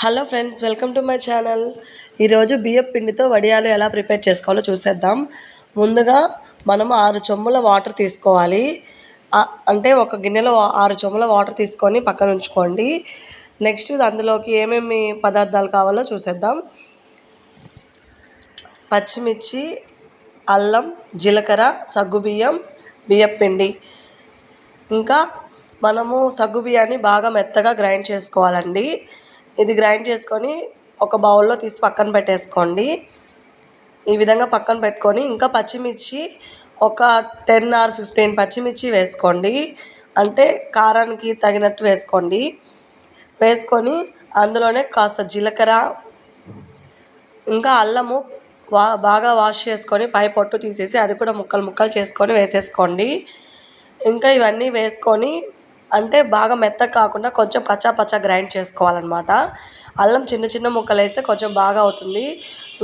Hello friends welcome to my channel. ఈరోజు బియ్యం పిండితో వడియాలు ఎలా ప్రిపేర్ చేసుకోవాలో చూసేద్దాం. ముందుగా మనం ఆరు చెమ్ముల వాటర్ తీసుకోవాలి. అంటే ఒక గిన్నెలో ఆరు చెమ్ముల వాటర్ తీసుకొని పక్కన ఉంచుకోండి. నెక్స్ట్ అందులోకి ఏమేమి పదార్థాలు కావాలో చూసేద్దాం. పచ్చిమిర్చి అల్లం జీలకర్ర సగ్గుబియ్యం బియ్యం పిండి. ఇంకా మనము సగ్గు బియ్యాన్ని బాగా మెత్తగా గ్రైండ్ చేసుకోవాలండి. ఇది గ్రైండ్ చేసుకొని ఒక బౌల్లో తీసి పక్కన పెట్టేసుకోండి. ఈ విధంగా పక్కన పెట్టుకొని ఇంకా పచ్చిమిర్చి ఒక టెన్ ఆర్ ఫిఫ్టీన్ పచ్చిమిర్చి వేసుకోండి. అంటే కారానికి తగినట్టు వేసుకోండి. వేసుకొని అందులోనే కాస్త జీలకర్ర ఇంకా అల్లము వా బాగా వాష్ చేసుకొని పై పొట్టు తీసేసి అది కూడా ముక్కలు ముక్కలు చేసుకొని వేసేసుకోండి. ఇంకా ఇవన్నీ వేసుకొని అంటే బాగా మెత్తగా కాకుండా కొంచెం కచ్చా పచ్చా గ్రైండ్ చేసుకోవాలన్నమాట. అల్లం చిన్న చిన్న ముక్కలు వేస్తే కొంచెం బాగా అవుతుంది.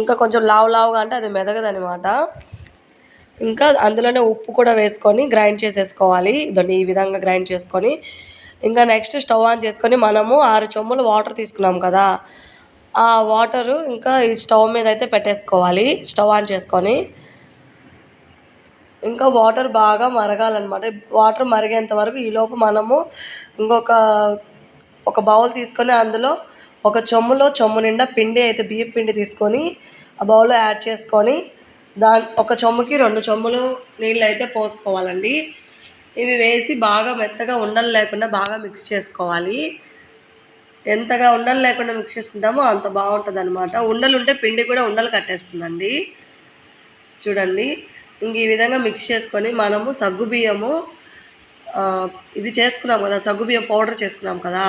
ఇంకా కొంచెం లావు లావుగా అంటే అది మెదగదనమాట ఇంకా అందులోనే ఉప్పు కూడా వేసుకొని గ్రైండ్ చేసేసుకోవాలి. ఇదండి ఈ విధంగా గ్రైండ్ చేసుకొని. ఇంకా నెక్స్ట్ స్టవ్ ఆన్ చేసుకొని మనము ఆరు చెమ్ములు వాటర్ తీసుకున్నాం కదా. ఆ వాటరు ఇంకా ఈ స్టవ్ మీద అయితే పెట్టేసుకోవాలి. స్టవ్ ఆన్ చేసుకొని ఇంకా వాటర్ బాగా మరగాలన్నమాట. వాటర్ మరిగేంత వరకు ఈలోపు మనము ఇంకొక ఒక బౌల్ తీసుకొని అందులో ఒక చెమ్ములో చెమ్ము నిండా పిండి అయితే బియ్యం పిండి తీసుకొని ఆ బౌల్లో యాడ్ చేసుకొని దా ఒక చెమ్ముకి రెండు చెమ్ములు నీళ్ళు అయితే పోసుకోవాలండి. ఇవి వేసి బాగా మెత్తగా ఉండలు లేకుండా బాగా మిక్స్ చేసుకోవాలి. ఎంతగా ఉండలు లేకుండా మిక్స్ చేసుకుంటామో అంత బాగుంటుంది అనమాట ఉండలు ఉంటే పిండి కూడా ఉండలు కట్టేస్తుందండి. చూడండి. ఇంక ఈ విధంగా మిక్స్ చేసుకొని మనము సగ్గుబియ్యము ఇది చేసుకున్నాం కదా సగ్గుబియ్యం పౌడర్ చేసుకున్నాం కదా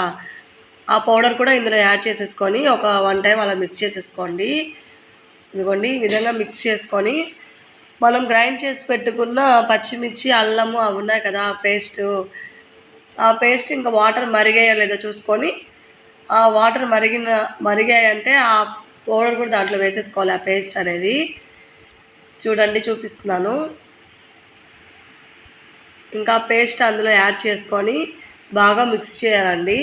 ఆ పౌడర్ కూడా ఇందులో యాడ్ చేసేసుకొని ఒక వన్ టైం అలా మిక్స్ చేసేసుకోండి. ఇదిగోండి ఈ విధంగా మిక్స్ చేసుకొని మనం గ్రైండ్ చేసి పెట్టుకున్న పచ్చిమిర్చి అల్లము అవి ఉన్నాయి కదా ఆ పేస్ట్ ఆ పేస్ట్ ఇంకా వాటర్ మరిగాయో లేదో చూసుకొని ఆ వాటర్ మరిగిన మరిగాయంటే ఆ పౌడర్ కూడా దాంట్లో వేసేసుకోవాలి ఆ పేస్ట్ అనేది. చూడండి చూపిస్తున్నాను. ఇంకా పేస్ట్ అందులో యాడ్ చేసుకొని బాగా మిక్స్ చేయాలండి.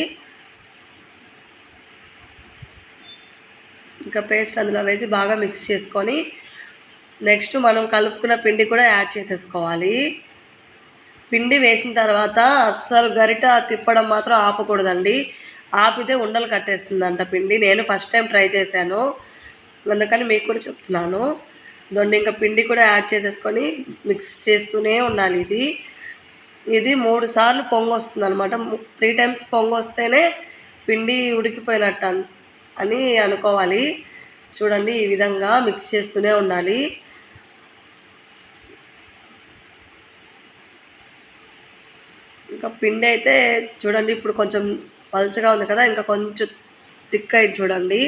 ఇంకా పేస్ట్ అందులో వేసి బాగా మిక్స్ చేసుకొని నెక్స్ట్ మనం కలుపుకున్న పిండి కూడా యాడ్ చేసేసుకోవాలి. పిండి వేసిన తర్వాత అస్సలు గరిట తిప్పడం మాత్రం ఆపకూడదండి. ఆపితే ఉండలు కట్టేస్తుందంట పిండి. నేను ఫస్ట్ టైం ట్రై చేశాను. అందుకని మీకు కూడా చెప్తున్నాను. దొండి ఇంకా పిండి కూడా యాడ్ చేసేసుకొని మిక్స్ చేస్తూనే ఉండాలి ఇది. ఇది మూడు సార్లు పొంగు వస్తుంది అనమాట త్రీ టైమ్స్ పొంగు వస్తేనే పిండి ఉడికిపోయినట్టు అని అనుకోవాలి. చూడండి ఈ విధంగా మిక్స్ చేస్తూనే ఉండాలి. ఇంకా పిండి అయితే చూడండి ఇప్పుడు కొంచెం పలుచగా ఉంది కదా ఇంకా కొంచెం థిక్ అయింది చూడండి.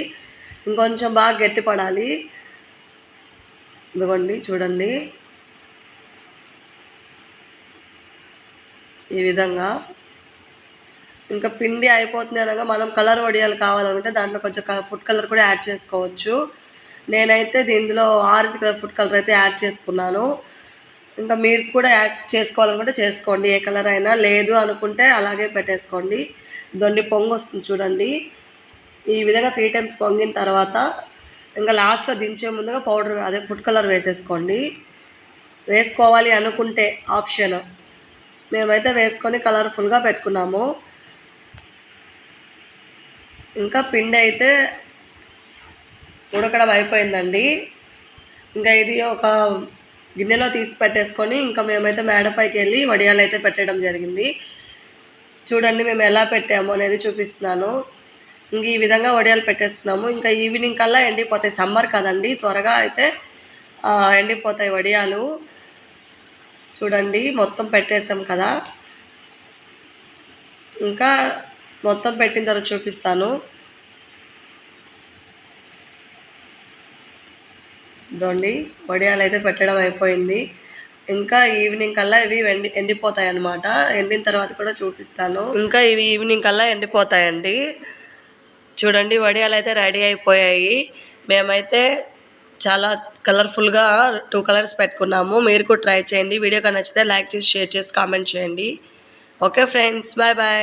ఇంకొంచెం బాగా గట్టి పడాలి ఇదిగోండి చూడండి. ఈ విధంగా. ఇంకా పిండి అయిపోతుంది అనగా మనం కలర్ వడియాలు కావాలనుకుంటే దాంట్లో కొంచెం ఫుడ్ కలర్ కూడా యాడ్ చేసుకోవచ్చు. నేనైతే దీనిలో ఆరెంజ్ కలర్ ఫుడ్ కలర్ అయితే యాడ్ చేసుకున్నాను. ఇంకా మీరు కూడా యాడ్ చేసుకోవాలనుకుంటే చేసుకోండి ఏ కలర్ అయినా. లేదు అనుకుంటే అలాగే పెట్టేసుకోండి. దొండి పొంగు వస్తుంది చూడండి. ఈ విధంగా త్రీ టైమ్స్ పొంగిన తర్వాత ఇంకా లాస్ట్లో దించే ముందుగా పౌడర్ అదే ఫుడ్ కలర్ వేసేసుకోండి. వేసుకోవాలి అనుకుంటే ఆప్షన్. మేమైతే వేసుకొని కలర్ఫుల్గా పెట్టుకున్నాము. ఇంకా పిండి అయితే ఉడకడం అయిపోయిందండి. ఇంకా ఇది ఒక గిన్నెలో తీసి పెట్టేసుకొని ఇంకా మేమైతే మేడపైకి వెళ్ళి వడియాలు అయితే పెట్టడం జరిగింది. చూడండి మేము ఎలా పెట్టాము అనేది చూపిస్తున్నాను. ఇంక ఈ విధంగా వడియాలు పెట్టేసుకున్నాము. ఇంకా ఈవినింగ్ కల్లా ఎండిపోతాయి. సమ్మర్ కదండి త్వరగా అయితే ఎండిపోతాయి వడియాలు. చూడండి మొత్తం పెట్టేసాం కదా. ఇంకా మొత్తం పెట్టిన తర్వాత చూపిస్తాను. దోండి వడియాలు అయితే పెట్టడం అయిపోయింది. ఇంకా ఈవినింగ్ కల్లా ఇవి ఎండి ఎండిపోతాయి అన్నమాట ఎండిన తర్వాత కూడా చూపిస్తాను. ఇంకా ఇవి ఈవినింగ్ కల్లా ఎండిపోతాయండి. చూడండి వడియాలు అయితే రెడీ అయిపోయాయి. మేమైతే చాలా కలర్ఫుల్గా టూ కలర్స్ పెట్టుకున్నాము. మీరు కూడా ట్రై చేయండి. వీడియో కానీ నచ్చితే లైక్ చేసి షేర్ చేసి కామెంట్ చేయండి. Okay friends bye bye.